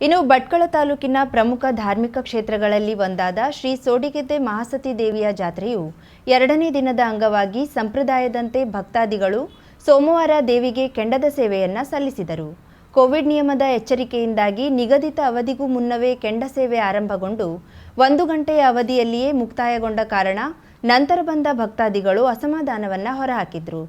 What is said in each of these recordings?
ಇನ್ನು ಭಟ್ಕಳ ತಾಲೂಕಿನ ಪ್ರಮುಖ ಧಾರ್ಮಿಕ ಕ್ಷೇತ್ರಗಳಲ್ಲಿ ಒಂದಾದ ಶ್ರೀ ಸೋಡಿಗೆದ್ದೆ ಮಹಾಸತಿ ದೇವಿಯ ಜಾತ್ರೆಯು ಎರಡನೇ ದಿನದ ಅಂಗವಾಗಿ ಸಂಪ್ರದಾಯದಂತೆ ಭಕ್ತಾದಿಗಳು ಸೋಮವಾರ ದೇವಿಗೆ ಕೆಂಡದ ಸೇವೆಯನ್ನ ಸಲ್ಲಿಸಿದರು. ಕೋವಿಡ್ ನಿಯಮದ ಎಚ್ಚರಿಕೆಯಿಂದಾಗಿ ನಿಗದಿತ ಅವಧಿಗೂ ಮುನ್ನವೇ ಕೆಂಡ ಸೇವೆ ಆರಂಭಗೊಂಡು ಒಂದು ಗಂಟೆಯ ಅವಧಿಯಲ್ಲಿಯೇ ಮುಕ್ತಾಯಗೊಂಡ ಕಾರಣ ನಂತರ ಬಂದ ಭಕ್ತಾದಿಗಳು ಅಸಮಾಧಾನವನ್ನ ಹೊರಹಾಕಿದ್ರು.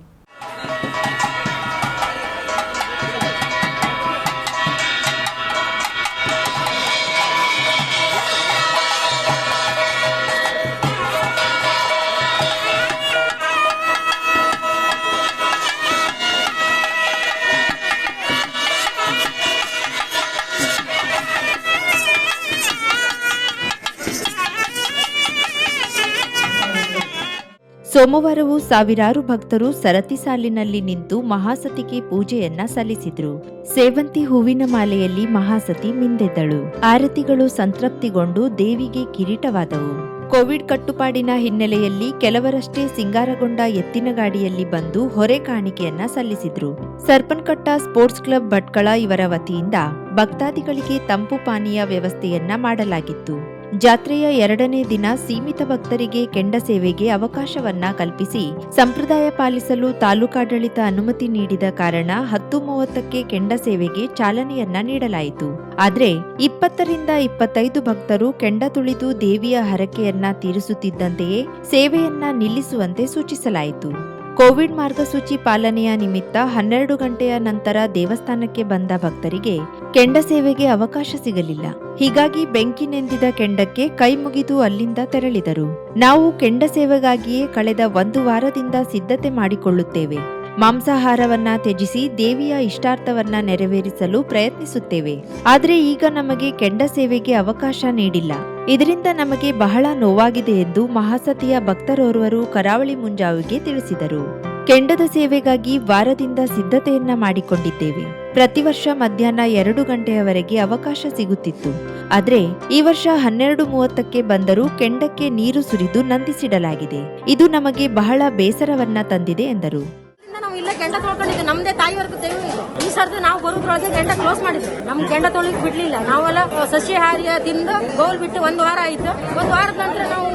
ಸೋಮವಾರವೂ ಸಾವಿರಾರು ಭಕ್ತರು ಸರತಿ ಸಾಲಿನಲ್ಲಿ ನಿಂತು ಮಹಾಸತಿಗೆ ಪೂಜೆಯನ್ನ ಸಲ್ಲಿಸಿದ್ರು. ಸೇವಂತಿ ಹೂವಿನ ಮಾಲೆಯಲ್ಲಿ ಮಹಾಸತಿ ಮಿಂದೆದ್ದಳು. ಆರತಿಗಳು ಸಂತೃಪ್ತಿಗೊಂಡು ದೇವಿಗೆ ಕಿರೀಟವಾದವು. ಕೋವಿಡ್ ಕಟ್ಟುಪಾಡಿನ ಹಿನ್ನೆಲೆಯಲ್ಲಿ ಕೆಲವರಷ್ಟೇ ಸಿಂಗಾರಗೊಂಡ ಎತ್ತಿನ ಗಾಡಿಯಲ್ಲಿ ಬಂದು ಹೊರೆ ಕಾಣಿಕೆಯನ್ನ ಸಲ್ಲಿಸಿದ್ರು. ಸರ್ಪನ್ಕಟ್ಟ ಸ್ಪೋರ್ಟ್ಸ್ ಕ್ಲಬ್ ಭಟ್ಕಳ ಇವರ ವತಿಯಿಂದ ಭಕ್ತಾದಿಗಳಿಗೆ ತಂಪು ಪಾನೀಯ ವ್ಯವಸ್ಥೆಯನ್ನ ಮಾಡಲಾಗಿತ್ತು. ಜಾತ್ರೆಯ ಎರಡನೇ ದಿನ ಸೀಮಿತ ಭಕ್ತರಿಗೆ ಕೆಂಡ ಸೇವೆಗೆ ಅವಕಾಶವನ್ನ ಕಲ್ಪಿಸಿ ಸಂಪ್ರದಾಯ ಪಾಲಿಸಲು ತಾಲೂಕಾಡಳಿತ ಅನುಮತಿ ನೀಡಿದ ಕಾರಣ ಹತ್ತು ಮೂವತ್ತಕ್ಕೆ ಕೆಂಡ ಸೇವೆಗೆ ಚಾಲನೆಯನ್ನ ನೀಡಲಾಯಿತು. ಆದರೆ ಇಪ್ಪತ್ತರಿಂದ ಇಪ್ಪತ್ತೈದು ಭಕ್ತರು ಕೆಂಡ ತುಳಿದು ದೇವಿಯ ಹರಕೆಯನ್ನ ತೀರಿಸುತ್ತಿದ್ದಂತೆಯೇ ಸೇವೆಯನ್ನ ನಿಲ್ಲಿಸುವಂತೆ ಸೂಚಿಸಲಾಯಿತು. ಕೋವಿಡ್ ಮಾರ್ಗಸೂಚಿ ಪಾಲನೆಯ ನಿಮಿತ್ತ ಹನ್ನೆರಡು ಗಂಟೆಯ ನಂತರ ದೇವಸ್ಥಾನಕ್ಕೆ ಬಂದ ಭಕ್ತರಿಗೆ ಕೆಂಡ ಸೇವೆಗೆ ಅವಕಾಶ ಸಿಗಲಿಲ್ಲ. ಹೀಗಾಗಿ ಬೆಂಕಿ ನೆಂದಿದ ಕೆಂಡಕ್ಕೆ ಕೈ ಮುಗಿದು ಅಲ್ಲಿಂದ ತೆರಳಿದರು. ನಾವು ಕೆಂಡ ಸೇವೆಗಾಗಿಯೇ ಕಳೆದ ಒಂದು ವಾರದಿಂದ ಸಿದ್ಧತೆ ಮಾಡಿಕೊಳ್ಳುತ್ತೇವೆ. ಮಾಂಸಾಹಾರವನ್ನ ತ್ಯಜಿಸಿ ದೇವಿಯ ಇಷ್ಟಾರ್ಥವನ್ನ ನೆರವೇರಿಸಲು ಪ್ರಯತ್ನಿಸುತ್ತೇವೆ. ಆದರೆ ಈಗ ನಮಗೆ ಕೆಂಡ ಸೇವೆಗೆ ಅವಕಾಶ ನೀಡಿಲ್ಲ. ಇದರಿಂದ ನಮಗೆ ಬಹಳ ನೋವಾಗಿದೆ ಎಂದು ಮಹಾಸತಿಯ ಭಕ್ತರೋರ್ವರು ಕರಾವಳಿ ಮುಂಜಾವಿಗೆ ತಿಳಿಸಿದರು. ಕೆಂಡದ ಸೇವೆಗಾಗಿ ವಾರದಿಂದ ಸಿದ್ಧತೆಯನ್ನ ಮಾಡಿಕೊಂಡಿದ್ದೇವೆ. ಪ್ರತಿ ವರ್ಷ ಮಧ್ಯಾಹ್ನ ಎರಡು ಗಂಟೆಯವರೆಗೆ ಅವಕಾಶ ಸಿಗುತ್ತಿತ್ತು. ಆದರೆ ಈ ವರ್ಷ ಹನ್ನೆರಡು ಮೂವತ್ತಕ್ಕೆ ಬಂದರೂ ಕೆಂಡಕ್ಕೆ ನೀರು ಸುರಿದು ನಂದಿಸಿಡಲಾಗಿದೆ. ಇದು ನಮಗೆ ಬಹಳ ಬೇಸರವನ್ನ ತಂದಿದೆ ಎಂದರು. ನಾವು ಈ ಸರ್ತಿ ನಾವು ಬರೋದ್ರೊಳಗೆ ಕೆಂಡ ಕ್ಲೋಸ್ ಮಾಡಿದ್ವಿ. ನಮ್ ಕೆಂಡ ತೊಳಿಕ್ ಬಿಡ್ಲಿಲ್ಲ. ನಾವೆಲ್ಲ ಸಸ್ಯಹಾರಿಯ ತಿಂದು ಗೋಲ್ ಬಿಟ್ಟು ಒಂದು ವಾರ ಆಯ್ತು. ಒಂದು ವಾರದ ನಂತರ ನಾವು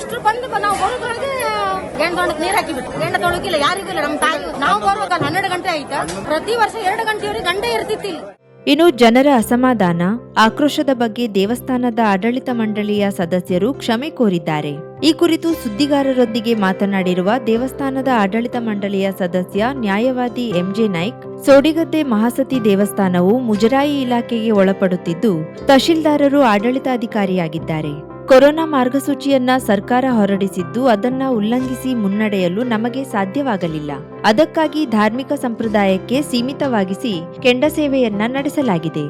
ಇಷ್ಟು ಬಂದು ನಾವು ಬರೋದ್ರೊಳಗೆ ತೊಳಕ್ ನೀರ್ ಹಾಕಿಬಿಟ್ಟು ಕೆಂಡ ತೊಳಕಿಲ್ಲ ಯಾರಿಗೂ ಇಲ್ಲ, ನಮ್ಮ ತಾಯಿ ನಾವು ಬರುವಾಗ ಹನ್ನೆರಡು ಗಂಟೆ ಆಯ್ತಾ? ಪ್ರತಿ ವರ್ಷ ಎರಡು ಗಂಟೆವರೆಗೆ ಗಂಡೇ ಇರ್ತಿತ್ತಿಲ್ಲ ಇನ್ನು ಜನರ ಅಸಮಾಧಾನ, ಆಕ್ರೋಶದ ಬಗ್ಗೆ ದೇವಸ್ಥಾನದ ಆಡಳಿತ ಮಂಡಳಿಯ ಸದಸ್ಯರು ಕ್ಷಮೆ ಕೋರಿದ್ದಾರೆ. ಈ ಕುರಿತು ಸುದ್ದಿಗಾರರೊಂದಿಗೆ ಮಾತನಾಡಿರುವ ದೇವಸ್ಥಾನದ ಆಡಳಿತ ಮಂಡಳಿಯ ಸದಸ್ಯ, ನ್ಯಾಯವಾದಿ ಎಂಜೆ ನಾಯ್ಕ್, ಸೋಡಿಗದ್ದೆ ಮಹಾಸತಿ ದೇವಸ್ಥಾನವು ಮುಜರಾಯಿ ಇಲಾಖೆಗೆ ಒಳಪಡುತ್ತಿದ್ದು, ತಹಶೀಲ್ದಾರರು ಆಡಳಿತಾಧಿಕಾರಿಯಾಗಿದ್ದಾರೆ. ಕೊರೋನಾ ಮಾರ್ಗಸೂಚಿಯನ್ನ ಸರ್ಕಾರ ಹೊರಡಿಸಿದ್ದು ಅದನ್ನ ಉಲ್ಲಂಘಿಸಿ ಮುನ್ನಡೆಯಲು ನಮಗೆ ಸಾಧ್ಯವಾಗಲಿಲ್ಲ. ಅದಕ್ಕಾಗಿ ಧಾರ್ಮಿಕ ಸಂಪ್ರದಾಯಕ್ಕೆ ಸೀಮಿತವಾಗಿಸಿ ಕೆಂಡ ಸೇವೆಯನ್ನ ನಡೆಸಲಾಗಿದೆ.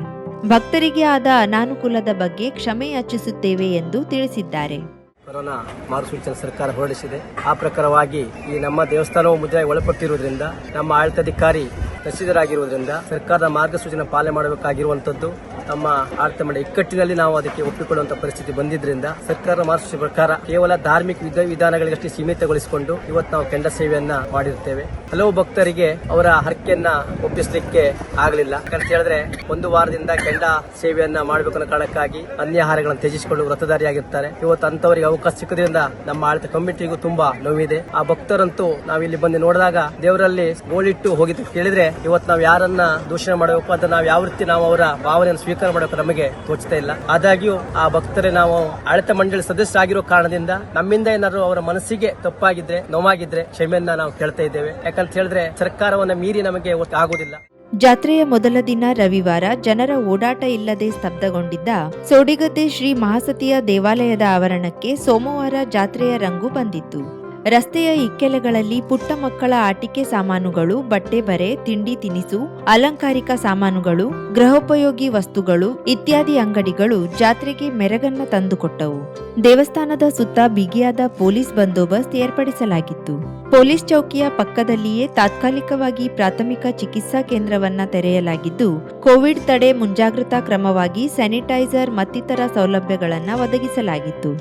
ಭಕ್ತರಿಗೆ ಆದ ಅನಾನುಕೂಲದ ಬಗ್ಗೆ ಕ್ಷಮೆ ಯಾಚಿಸುತ್ತೇವೆ ಎಂದು ತಿಳಿಸಿದ್ದಾರೆ. ಕೊರೋನಾ ಮಾರ್ಗಸೂಚಿಯನ್ನು ಸರ್ಕಾರ ಹೊರಡಿಸಿದೆ. ಆ ಪ್ರಕಾರವಾಗಿ ಈ ನಮ್ಮ ದೇವಸ್ಥಾನವು ಮುದ್ರಾಗಿ ಒಳಪಟ್ಟಿರುವುದರಿಂದ, ನಮ್ಮ ಆಡಳಿತಾಧಿಕಾರಿ ತಹಸೀಲ್ದಾರಾಗಿರುವುದರಿಂದ ಸರ್ಕಾರದ ಮಾರ್ಗಸೂಚಿಯನ್ನು ಪಾಲನೆ ಮಾಡಬೇಕಾಗಿರುವಂತದ್ದು ನಮ್ಮ ಆಡಳಿತ ಮಂಡಳಿ ಇಕ್ಕಟ್ಟಿನಲ್ಲಿ ನಾವು ಅದಕ್ಕೆ ಒಪ್ಪಿಕೊಳ್ಳುವಂತ ಪರಿಸ್ಥಿತಿ ಬಂದಿದ್ರಿಂದ ಸರ್ಕಾರ ಮಾರ್ಗಸೂಚಿ ಪ್ರಕಾರ ಕೇವಲ ಧಾರ್ಮಿಕ ವಿಧ ವಿಧಾನಗಳಿಗಷ್ಟೇ ಸೀಮಿತಗೊಳಿಸಿಕೊಂಡು ಇವತ್ತು ನಾವು ಕೆಂಡ ಸೇವೆಯನ್ನ ಮಾಡಿರುತ್ತೇವೆ ಹಲವು ಭಕ್ತರಿಗೆ ಅವರ ಹರಕೆಯನ್ನ ಒಪ್ಪಿಸಲಿಕ್ಕೆ ಆಗಲಿಲ್ಲ. ಯಾಕಂತ ಹೇಳಿದ್ರೆ ಒಂದು ವಾರದಿಂದ ಕೆಂಡ ಸೇವೆಯನ್ನ ಮಾಡಬೇಕು ಅನ್ನೋ ಕಾರಣಕ್ಕಾಗಿ ಅನ್ಯಾಹಾರಗಳನ್ನು ತ್ಯಜಿಸಿಕೊಂಡು ವ್ರತಧಾರಿಯಾಗಿರ್ತಾರೆ ಇವತ್ತು ಅಂತವರಿಗೆ ಅವಕಾಶ ಸಿಕ್ಕದ್ರಿಂದ ನಮ್ಮ ಆಡಳಿತ ಕಮಿಟಿಗೂ ತುಂಬಾ ನೋವಿದೆ. ಆ ಭಕ್ತರಂತೂ ನಾವಿಲ್ಲಿ ಬಂದು ನೋಡಿದಾಗ ದೇವರಲ್ಲಿ ಗೋಳಿಟ್ಟು ಹೋಗಿದ್ದು ಕೇಳಿದ್ರೆ ಇವತ್ತು ನಾವು ಯಾರನ್ನ ದೂಷಣೆ ಮಾಡಬೇಕು ಅಂತ ನಾವು ಯಾವ ರೀತಿ ನಾವು ಅವರ ಭಾವನೆಯನ್ನು ಸ್ವೀಕಾರ ಮಾಡೋಕೆ ನಮಗೆ ತೋಚ್ತಾ ಇಲ್ಲ. ಆದಾಗ್ಯೂ ಆ ಭಕ್ತರೇ ನಾವು ಆಡಳಿತ ಮಂಡಳಿ ಸದಸ್ಯರಾಗಿರೋ ಕಾರಣದಿಂದ ನಮ್ಮಿಂದ ಏನಾದ್ರು ಅವರ ಮನಸ್ಸಿಗೆ ತಪ್ಪಾಗಿದ್ರೆ, ನೋವಾಗಿದ್ರೆ ಕ್ಷಮೆಯನ್ನ ನಾವು ಕೇಳ್ತಾ ಇದ್ದೇವೆ. ಯಾಕಂತ ಹೇಳಿದ್ರೆ ಸರ್ಕಾರವನ್ನ ಮೀರಿ ನಮಗೆ ಆಗುದಿಲ್ಲ ಜಾತ್ರೆಯ ಮೊದಲ ದಿನ ರವಿವಾರ ಜನರ ಓಡಾಟ ಇಲ್ಲದೆ ಸ್ತಬ್ಧಗೊಂಡಿದ್ದ ಸೋಡಿಗದ್ದೆ ಶ್ರೀ ಮಹಾಸತಿಯ ದೇವಾಲಯದ ಆವರಣಕ್ಕೆ ಸೋಮವಾರ ಜಾತ್ರೆಯ ರಂಗು ಬಂದಿತ್ತು. ರಸ್ತೆಯ ಇಕ್ಕೆಲೆಗಳಲ್ಲಿ ಪುಟ್ಟ ಮಕ್ಕಳ ಆಟಿಕೆ ಸಾಮಾನುಗಳು, ಬಟ್ಟೆ ಬರೆ, ತಿಂಡಿ ತಿನಿಸು, ಅಲಂಕಾರಿಕ ಸಾಮಾನುಗಳು, ಗೃಹೋಪಯೋಗಿ ವಸ್ತುಗಳು ಇತ್ಯಾದಿ ಅಂಗಡಿಗಳು ಜಾತ್ರೆಗೆ ಮೆರಗನ್ನ ತಂದುಕೊಟ್ಟವು. ದೇವಸ್ಥಾನದ ಸುತ್ತ ಬಿಗಿಯಾದ ಪೊಲೀಸ್ ಬಂದೋಬಸ್ತ್ ಏರ್ಪಡಿಸಲಾಗಿತ್ತು. ಪೊಲೀಸ್ ಚೌಕಿಯ ಪಕ್ಕದಲ್ಲಿಯೇ ತಾತ್ಕಾಲಿಕವಾಗಿ ಪ್ರಾಥಮಿಕ ಚಿಕಿತ್ಸಾ ಕೇಂದ್ರವನ್ನ ತೆರೆಯಲಾಗಿದ್ದು, ಕೋವಿಡ್ ತಡೆ ಮುಂಜಾಗ್ರತಾ ಕ್ರಮವಾಗಿ ಸ್ಯಾನಿಟೈಸರ್ ಮತ್ತಿತರ ಸೌಲಭ್ಯಗಳನ್ನು ಒದಗಿಸಲಾಗಿತ್ತು.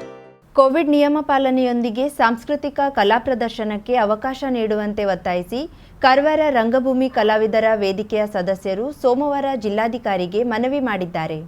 ಕೋವಿಡ್ ನಿಯಮ ಪಾಲನೆಯೊಂದಿಗೆ ಸಾಂಸ್ಕೃತಿಕ ಕಲಾ ಪ್ರದರ್ಶನಕ್ಕೆ ಅವಕಾಶ ನೀಡುವಂತೆ ಒತ್ತಾಯಿಸಿ ಕಾರವಾರ ರಂಗಭೂಮಿ ಕಲಾವಿದರ ವೇದಿಕೆಯ ಸದಸ್ಯರು ಸೋಮವಾರ ಜಿಲ್ಲಾಧಿಕಾರಿಗೆ ಮನವಿ ಮಾಡಿದ್ದಾರೆ.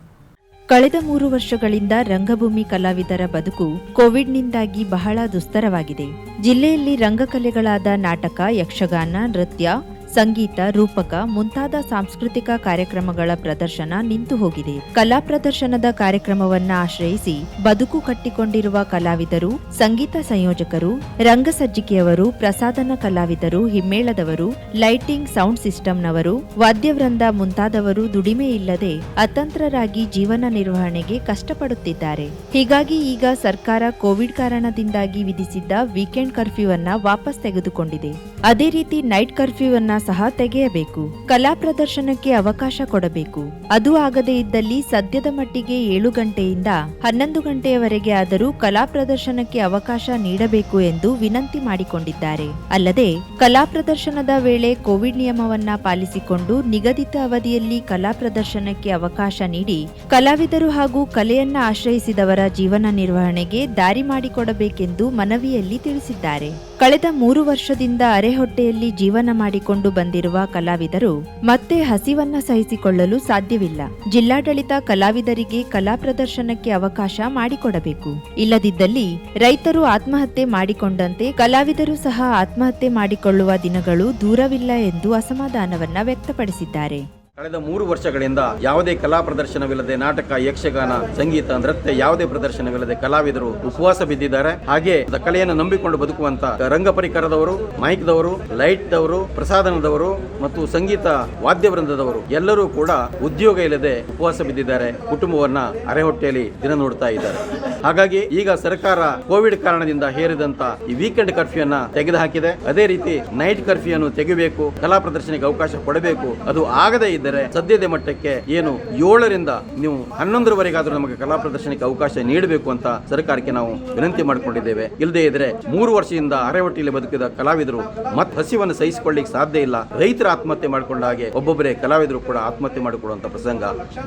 ಕಳೆದ ಮೂರು ವರ್ಷಗಳಿಂದ ರಂಗಭೂಮಿ ಕಲಾವಿದರ ಬದುಕು ಕೋವಿಡ್ನಿಂದಾಗಿ ಬಹಳ ದುಸ್ತರವಾಗಿದೆ. ಜಿಲ್ಲೆಯಲ್ಲಿ ರಂಗಕಲೆಗಳಾದ ನಾಟಕ, ಯಕ್ಷಗಾನ, ನೃತ್ಯ ಸಂಗೀತ ರೂಪಕ ಮುಂತಾದ ಸಾಂಸ್ಕೃತಿಕ ಕಾರ್ಯಕ್ರಮಗಳ ಪ್ರದರ್ಶನ ನಿಂತು ಹೋಗಿದೆ. ಕಲಾ ಪ್ರದರ್ಶನದ ಕಾರ್ಯಕ್ರಮವನ್ನ ಆಶ್ರಯಿಸಿ ಬದುಕು ಕಟ್ಟಿಕೊಂಡಿರುವ ಕಲಾವಿದರು, ಸಂಗೀತ ಸಂಯೋಜಕರು, ರಂಗಸಜ್ಜಿಕೆಯವರು ಪ್ರಸಾದನ ಕಲಾವಿದರು, ಹಿಮ್ಮೇಳದವರು, ಲೈಟಿಂಗ್ ಸೌಂಡ್ ಸಿಸ್ಟಂನವರು, ವಾದ್ಯವೃಂದ ಮುಂತಾದವರು ದುಡಿಮೆ ಇಲ್ಲದೆ ಅತಂತ್ರರಾಗಿ ಜೀವನ ನಿರ್ವಹಣೆಗೆ ಕಷ್ಟಪಡುತ್ತಿದ್ದಾರೆ. ಹೀಗಾಗಿ ಈಗ ಸರ್ಕಾರ ಕೋವಿಡ್ ಕಾರಣದಿಂದಾಗಿ ವಿಧಿಸಿದ್ದ ವೀಕೆಂಡ್ ಕರ್ಫ್ಯೂ ಅನ್ನ ವಾಪಸ್ ತೆಗೆದುಕೊಂಡಿದೆ. ಅದೇ ರೀತಿ ನೈಟ್ ಕರ್ಫ್ಯೂ ಅನ್ನ ಸಹ ತೆಗೆಯಬೇಕು. ಕಲಾ ಪ್ರದರ್ಶನಕ್ಕೆ ಅವಕಾಶ ಕೊಡಬೇಕು. ಅದು ಆಗದೇ ಇದ್ದಲ್ಲಿ ಸದ್ಯದ ಮಟ್ಟಿಗೆ ಏಳು ಗಂಟೆಯಿಂದ ಹನ್ನೊಂದು ಗಂಟೆಯವರೆಗೆ ಆದರೂ ಕಲಾ ಪ್ರದರ್ಶನಕ್ಕೆ ಅವಕಾಶ ನೀಡಬೇಕು ಎಂದು ವಿನಂತಿ ಮಾಡಿಕೊಂಡಿದ್ದಾರೆ. ಅಲ್ಲದೆ, ಕಲಾ ಪ್ರದರ್ಶನದ ವೇಳೆ ಕೋವಿಡ್ ನಿಯಮವನ್ನ ಪಾಲಿಸಿಕೊಂಡು ನಿಗದಿತ ಅವಧಿಯಲ್ಲಿ ಕಲಾ ಪ್ರದರ್ಶನಕ್ಕೆ ಅವಕಾಶ ನೀಡಿ ಕಲಾವಿದರು ಹಾಗೂ ಕಲೆಯನ್ನ ಆಶ್ರಯಿಸಿದವರ ಜೀವನ ನಿರ್ವಹಣೆಗೆ ದಾರಿ ಮಾಡಿಕೊಡಬೇಕೆಂದು ಮನವಿಯಲ್ಲಿ ತಿಳಿಸಿದ್ದಾರೆ. ಕಳೆದ ಮೂರು ವರ್ಷದಿಂದ ಅರೆಹೊಟ್ಟೆಯಲ್ಲಿ ಜೀವನ ಮಾಡಿಕೊಂಡು ಬಂದಿರುವ ಕಲಾವಿದರು ಮತ್ತೆ ಹಸಿವನ್ನ ಸಹಿಸಿಕೊಳ್ಳಲು ಸಾಧ್ಯವಿಲ್ಲ. ಜಿಲ್ಲಾಡಳಿತ ಕಲಾವಿದರಿಗೆ ಕಲಾ ಪ್ರದರ್ಶನಕ್ಕೆ ಅವಕಾಶ ಮಾಡಿಕೊಡಬೇಕು. ಇಲ್ಲದಿದ್ದಲ್ಲಿ ರೈತರು ಆತ್ಮಹತ್ಯೆ ಮಾಡಿಕೊಂಡಂತೆ ಕಲಾವಿದರು ಸಹ ಆತ್ಮಹತ್ಯೆ ಮಾಡಿಕೊಳ್ಳುವ ದಿನಗಳು ದೂರವಿಲ್ಲ ಎಂದು ಅಸಮಾಧಾನವನ್ನ ವ್ಯಕ್ತಪಡಿಸಿದ್ದಾರೆ. ಕಳೆದ ಮೂರು ವರ್ಷಗಳಿಂದ ಯಾವುದೇ ಕಲಾ ಪ್ರದರ್ಶನವಿಲ್ಲದೆ ನಾಟಕ, ಯಕ್ಷಗಾನ, ಸಂಗೀತ, ನೃತ್ಯ ಯಾವುದೇ ಪ್ರದರ್ಶನವಿಲ್ಲದೆ ಕಲಾವಿದರು ಉಪವಾಸ ಬಿದ್ದಿದ್ದಾರೆ. ಹಾಗೆ ಕಲೆಯನ್ನು ನಂಬಿಕೊಂಡು ಬದುಕುವಂತ ರಂಗ ಪರಿಕರದವರು, ಮೈಕ್ದವರು, ಲೈಟ್ದವರು, ಪ್ರಸಾದನದವರು ಮತ್ತು ಸಂಗೀತ ವಾದ್ಯ ವೃಂದದವರು ಎಲ್ಲರೂ ಕೂಡ ಉದ್ಯೋಗ ಇಲ್ಲದೆ ಉಪವಾಸ ಬಿದ್ದಿದ್ದಾರೆ. ಕುಟುಂಬವನ್ನ ಅರೆಹೊಟ್ಟೆಯಲ್ಲಿ ದಿನ ನೋಡ್ತಾ ಇದ್ದಾರೆ. ಹಾಗಾಗಿ ಈಗ ಸರ್ಕಾರ ಕೋವಿಡ್ ಕಾರಣದಿಂದ ಹೇರಿದಂತ ಈ ವೀಕೆಂಡ್ ಕರ್ಫ್ಯೂ ಅನ್ನ ತೆಗೆದುಹಾಕಿದೆ. ಅದೇ ರೀತಿ ನೈಟ್ ಕರ್ಫ್ಯೂ ಅನ್ನು ತೆಗೆಯಬೇಕು ಕಲಾ ಪ್ರದರ್ಶನಕ್ಕೆ ಅವಕಾಶ ಕೊಡಬೇಕು. ಅದು ಆಗದೇ ಇದ್ದರೆ ಸದ್ಯದ ಮಟ್ಟಕ್ಕೆ ಏನು ಏಳರಿಂದ ನೀವು ಹನ್ನೊಂದರವರೆಗಾದ್ರೂ ನಮಗೆ ಕಲಾ ಪ್ರದರ್ಶನಕ್ಕೆ ಅವಕಾಶ ನೀಡಬೇಕು ಅಂತ ಸರ್ಕಾರಕ್ಕೆ ನಾವು ವಿನಂತಿ ಮಾಡಿಕೊಂಡಿದ್ದೇವೆ. ಇಲ್ಲದೇ ಇದ್ರೆ ಮೂರು ವರ್ಷದಿಂದ ಅರೆವಟ್ಟಿಯಲ್ಲಿ ಬದುಕಿದ ಕಲಾವಿದರು ಮತ್ತೆ ಹಸಿವನ್ನು ಸಹಿಸಿಕೊಳ್ಳಿಕ್ಕೆ ಸಾಧ್ಯ ಇಲ್ಲ. ರೈತರ ಆತ್ಮಹತ್ಯೆ ಮಾಡಿಕೊಂಡ ಹಾಗೆ ಒಬ್ಬೊಬ್ಬರೇ ಕಲಾವಿದರು ಕೂಡ ಆತ್ಮಹತ್ಯೆ ಮಾಡಿಕೊಳ್ಳುವಂತ ಪ್ರಸಂಗ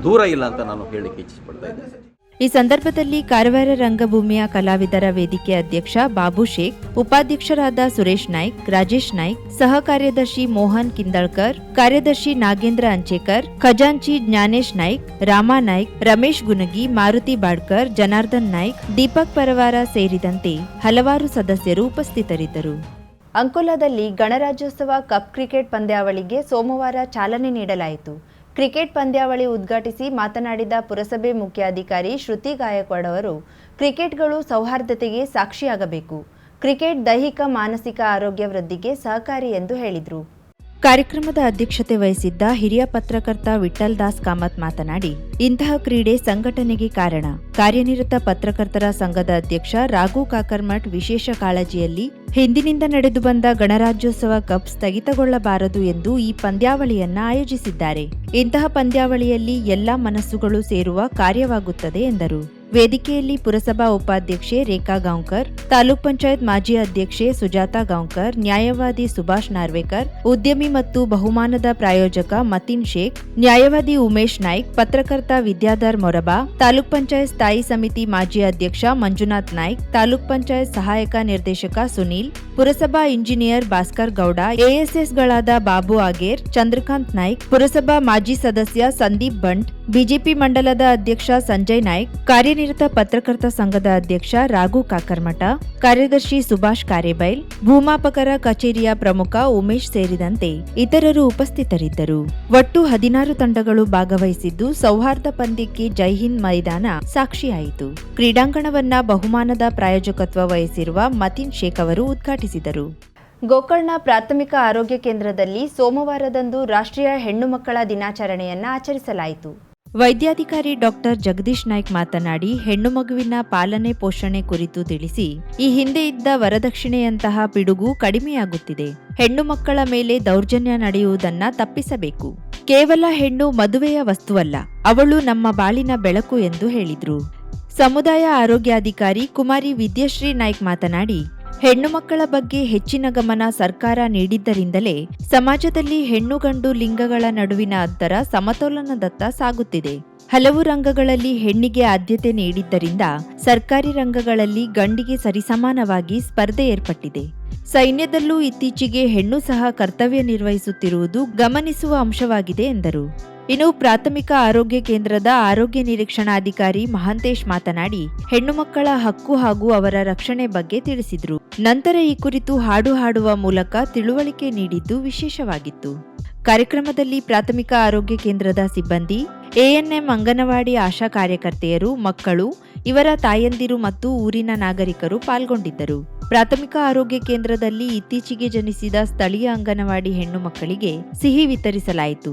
ದೂರ ಇಲ್ಲ ಅಂತ ನಾನು ಹೇಳಲಿಕ್ಕೆ ಇಚ್ಛಿಸ್ಪಡ್ತಾ ಇದ್ದೇನೆ. ಈ ಸಂದರ್ಭದಲ್ಲಿ ಕಾರವಾರ ರಂಗಭೂಮಿಯ ಕಲಾವಿದರ ವೇದಿಕೆ ಅಧ್ಯಕ್ಷ ಬಾಬು ಶೇಖ್, ಉಪಾಧ್ಯಕ್ಷರಾದ ಸುರೇಶ್ ನಾಯ್ಕ್, ರಾಜೇಶ್ ನಾಯ್ಕ್ ಸಹ ಕಾರ್ಯದರ್ಶಿ ಮೋಹನ್ ಕಿಂದಳ್ಕರ್, ಕಾರ್ಯದರ್ಶಿ ನಾಗೇಂದ್ರ ಅಂಚೇಕರ್, ಖಜಾಂಚಿ ಜ್ಞಾನೇಶ್ ನಾಯ್ಕ್, ರಾಮಾ ನಾಯ್ಕ್, ರಮೇಶ್ ಗುನಗಿ, ಮಾರುತಿ ಬಾಡ್ಕರ್, ಜನಾರ್ದನ್ ನಾಯ್ಕ್, ದೀಪಕ್ ಪರವಾರ ಸೇರಿದಂತೆ ಹಲವಾರು ಸದಸ್ಯರು ಉಪಸ್ಥಿತರಿದ್ದರು. ಅಂಕೋಲಾದಲ್ಲಿ ಗಣರಾಜ್ಯೋತ್ಸವ ಕಪ್ ಕ್ರಿಕೆಟ್ ಪಂದ್ಯಾವಳಿಗೆ ಸೋಮವಾರ ಚಾಲನೆ ನೀಡಲಾಯಿತು. ಕ್ರಿಕೆಟ್ ಪಂದ್ಯಾವಳಿ ಉದ್ಘಾಟಿಸಿ ಮಾತನಾಡಿದ ಪುರಸಭೆ ಮುಖ್ಯಾಧಿಕಾರಿ ಶ್ರುತಿ ಗಾಯಕ್ವಾಡ್ ಅವರು, ಕ್ರಿಕೆಟ್ಗಳು ಸೌಹಾರ್ದತೆಗೆ ಸಾಕ್ಷಿಯಾಗಬೇಕು. ಕ್ರಿಕೆಟ್ ದೈಹಿಕ, ಮಾನಸಿಕ ಆರೋಗ್ಯ ವೃದ್ಧಿಗೆ ಸಹಕಾರಿ ಎಂದು ಹೇಳಿದರು. ಕಾರ್ಯಕ್ರಮದ ಅಧ್ಯಕ್ಷತೆ ವಹಿಸಿದ್ದ ಹಿರಿಯ ಪತ್ರಕರ್ತ ವಿಠಲ್ ದಾಸ್ ಕಾಮತ್ ಮಾತನಾಡಿ, ಇಂತಹ ಕ್ರೀಡೆ ಸಂಘಟನೆಗೆ ಕಾರಣ. ಕಾರ್ಯನಿರತ ಪತ್ರಕರ್ತರ ಸಂಘದ ಅಧ್ಯಕ್ಷ ರಾಘು ಕಾಕರ್ಮಠ್ ವಿಶೇಷ ಕಾಳಜಿಯಲ್ಲಿ ಹಿಂದಿನಿಂದ ನಡೆದು ಬಂದ ಗಣರಾಜ್ಯೋತ್ಸವ ಕಪ್ ಸ್ಥಗಿತಗೊಳ್ಳಬಾರದು ಎಂದು ಈ ಪಂದ್ಯಾವಳಿಯನ್ನ ಆಯೋಜಿಸಿದ್ದಾರೆ. ಇಂತಹ ಪಂದ್ಯಾವಳಿಯಲ್ಲಿ ಎಲ್ಲಾ ಮನಸ್ಸುಗಳು ಸೇರುವ ಕಾರ್ಯವಾಗುತ್ತದೆ ಎಂದರು. ವೇದಿಕೆಯಲ್ಲಿ ಪುರಸಭಾ ಉಪಾಧ್ಯಕ್ಷೆ ರೇಖಾ ಗಾಂವ್ಕರ್, ತಾಲೂಕ್ ಪಂಚಾಯತ್ ಮಾಜಿ ಅಧ್ಯಕ್ಷೆ ಸುಜಾತಾ ಗಾಂವ್ಕರ್, ನ್ಯಾಯವಾದಿ ಸುಭಾಷ್ ನಾರ್ವೇಕರ್, ಉದ್ಯಮಿ ಮತ್ತು ಬಹುಮಾನದ ಪ್ರಾಯೋಜಕ ಮತಿನ್ ಶೇಖ್, ನ್ಯಾಯವಾದಿ ಉಮೇಶ್ ನಾಯ್ಕ್, ಪತ್ರಕರ್ತ ವಿದ್ಯಾಧರ್ ಮೊರಬಾ, ತಾಲೂಕ್ ಪಂಚಾಯತ್ ಸ್ಥಾಯಿ ಸಮಿತಿ ಮಾಜಿ ಅಧ್ಯಕ್ಷ ಮಂಜುನಾಥ್ ನಾಯ್ಕ್, ತಾಲೂಕ್ ಪಂಚಾಯತ್ ಸಹಾಯಕ ನಿರ್ದೇಶಕ ಸುನೀಲ್, ಪುರಸಭಾ ಇಂಜಿನಿಯರ್ ಭಾಸ್ಕರ್ ಗೌಡ, ಎಎಸ್ಎಸ್ಗಳಾದ ಬಾಬು ಆಗೇರ್, ಚಂದ್ರಕಾಂತ್ ನಾಯ್ಕ್, ಪುರಸಭಾ ಮಾಜಿ ಸದಸ್ಯ ಸಂದೀಪ್ ಬಂಟ್ ಬಿಜೆಪಿ ಮಂಡಲದ ಅಧ್ಯಕ್ಷ ಸಂಜಯ್ ನಾಯ್ಕ್, ಕಾರ್ಯನಿರತ ಪತ್ರಕರ್ತ ಸಂಘದ ಅಧ್ಯಕ್ಷ ರಾಘು ಕಾಕರ್ಮಠ, ಕಾರ್ಯದರ್ಶಿ ಸುಭಾಷ್ ಕಾರೇಬೈಲ್, ಭೂಮಾಪಕರ ಕಚೇರಿಯ ಪ್ರಮುಖ ಉಮೇಶ್ ಸೇರಿದಂತೆ ಇತರರು ಉಪಸ್ಥಿತರಿದ್ದರು. ಒಟ್ಟು ಹದಿನಾರು ತಂಡಗಳು ಭಾಗವಹಿಸಿದ್ದು ಸೌಹಾರ್ದ ಪಂದ್ಯಕ್ಕೆ ಜೈಹಿಂದ್ ಮೈದಾನ ಸಾಕ್ಷಿಯಾಯಿತು. ಕ್ರೀಡಾಂಗಣವನ್ನ ಬಹುಮಾನದ ಪ್ರಾಯೋಜಕತ್ವ ವಹಿಸಿರುವ ಮತಿನ್ ಶೇಖ್ ಅವರು ಉದ್ಘಾಟಿಸಿದರು. ಗೋಕರ್ಣ ಪ್ರಾಥಮಿಕ ಆರೋಗ್ಯ ಕೇಂದ್ರದಲ್ಲಿ ಸೋಮವಾರದಂದು ರಾಷ್ಟ್ರೀಯ ಹೆಣ್ಣು ಮಕ್ಕಳ ದಿನಾಚರಣೆಯನ್ನ ಆಚರಿಸಲಾಯಿತು. ವೈದ್ಯಾಧಿಕಾರಿ ಡಾಕ್ಟರ್ ಜಗದೀಶ್ ನಾಯ್ಕ್ ಮಾತನಾಡಿ, ಹೆಣ್ಣು ಮಗುವಿನ ಪಾಲನೆ ಪೋಷಣೆ ಕುರಿತು ತಿಳಿಸಿ, ಈ ಹಿಂದೆ ಇದ್ದ ವರದಕ್ಷಿಣೆಯಂತಹ ಪಿಡುಗು ಕಡಿಮೆಯಾಗುತ್ತಿದೆ. ಹೆಣ್ಣು ಮಕ್ಕಳ ಮೇಲೆ ದೌರ್ಜನ್ಯ ನಡೆಯುವುದನ್ನ ತಪ್ಪಿಸಬೇಕು. ಕೇವಲ ಹೆಣ್ಣು ಮದುವೆಯ ವಸ್ತುವಲ್ಲ, ಅವಳು ನಮ್ಮ ಬಾಳಿನ ಬೆಳಕು ಎಂದು ಹೇಳಿದ್ರು. ಸಮುದಾಯ ಆರೋಗ್ಯಾಧಿಕಾರಿ ಕುಮಾರಿ ವಿದ್ಯಶ್ರೀ ನಾಯ್ಕ್ ಮಾತನಾಡಿ ಹೆಣ್ಣು ಮಕ್ಕಳ ಬಗ್ಗೆ ಹೆಚ್ಚಿನ ಗಮನ ಸರ್ಕಾರ ನೀಡಿದ್ದರಿಂದಲೇ ಸಮಾಜದಲ್ಲಿ ಹೆಣ್ಣು ಗಂಡು ಲಿಂಗಗಳ ನಡುವಿನ ಅಂತರ ಸಮತೋಲನದತ್ತ ಸಾಗುತ್ತಿದೆ. ಹಲವು ರಂಗಗಳಲ್ಲಿ ಹೆಣ್ಣಿಗೆ ಆದ್ಯತೆ ನೀಡಿದ್ದರಿಂದ ಸರ್ಕಾರಿ ರಂಗಗಳಲ್ಲಿ ಗಂಡಿಗೆ ಸರಿಸಮಾನವಾಗಿ ಸ್ಪರ್ಧೆ ಏರ್ಪಟ್ಟಿದೆ. ಸೈನ್ಯದಲ್ಲೂ ಇತ್ತೀಚೆಗೆ ಹೆಣ್ಣು ಸಹ ಕರ್ತವ್ಯ ನಿರ್ವಹಿಸುತ್ತಿರುವುದು ಗಮನಿಸುವ ಅಂಶವಾಗಿದೆ ಎಂದರು. ಇನ್ನು ಪ್ರಾಥಮಿಕ ಆರೋಗ್ಯ ಕೇಂದ್ರದ ಆರೋಗ್ಯ ನಿರೀಕ್ಷಣಾಧಿಕಾರಿ ಮಹಾಂತೇಶ್ ಮಾತನಾಡಿ, ಹೆಣ್ಣು ಮಕ್ಕಳ ಹಕ್ಕು ಹಾಗೂ ಅವರ ರಕ್ಷಣೆ ಬಗ್ಗೆ ತಿಳಿಸಿದ್ರು. ನಂತರ ಈ ಕುರಿತು ಹಾಡು ಹಾಡುವ ಮೂಲಕ ತಿಳುವಳಿಕೆ ನೀಡಿದ್ದು ವಿಶೇಷವಾಗಿತ್ತು. ಕಾರ್ಯಕ್ರಮದಲ್ಲಿ ಪ್ರಾಥಮಿಕ ಆರೋಗ್ಯ ಕೇಂದ್ರದ ಸಿಬ್ಬಂದಿ, ಎಎನ್ಎಂ ಅಂಗನವಾಡಿ ಆಶಾ ಕಾರ್ಯಕರ್ತೆಯರು, ಮಕ್ಕಳು, ಇವರ ತಾಯಂದಿರು ಮತ್ತು ಊರಿನ ನಾಗರಿಕರು ಪಾಲ್ಗೊಂಡಿದ್ದರು. ಪ್ರಾಥಮಿಕ ಆರೋಗ್ಯ ಕೇಂದ್ರದಲ್ಲಿ ಇತ್ತೀಚೆಗೆ ಜನಿಸಿದ ಸ್ಥಳೀಯ ಅಂಗನವಾಡಿ ಹೆಣ್ಣು ಮಕ್ಕಳಿಗೆ ಸಿಹಿ ವಿತರಿಸಲಾಯಿತು.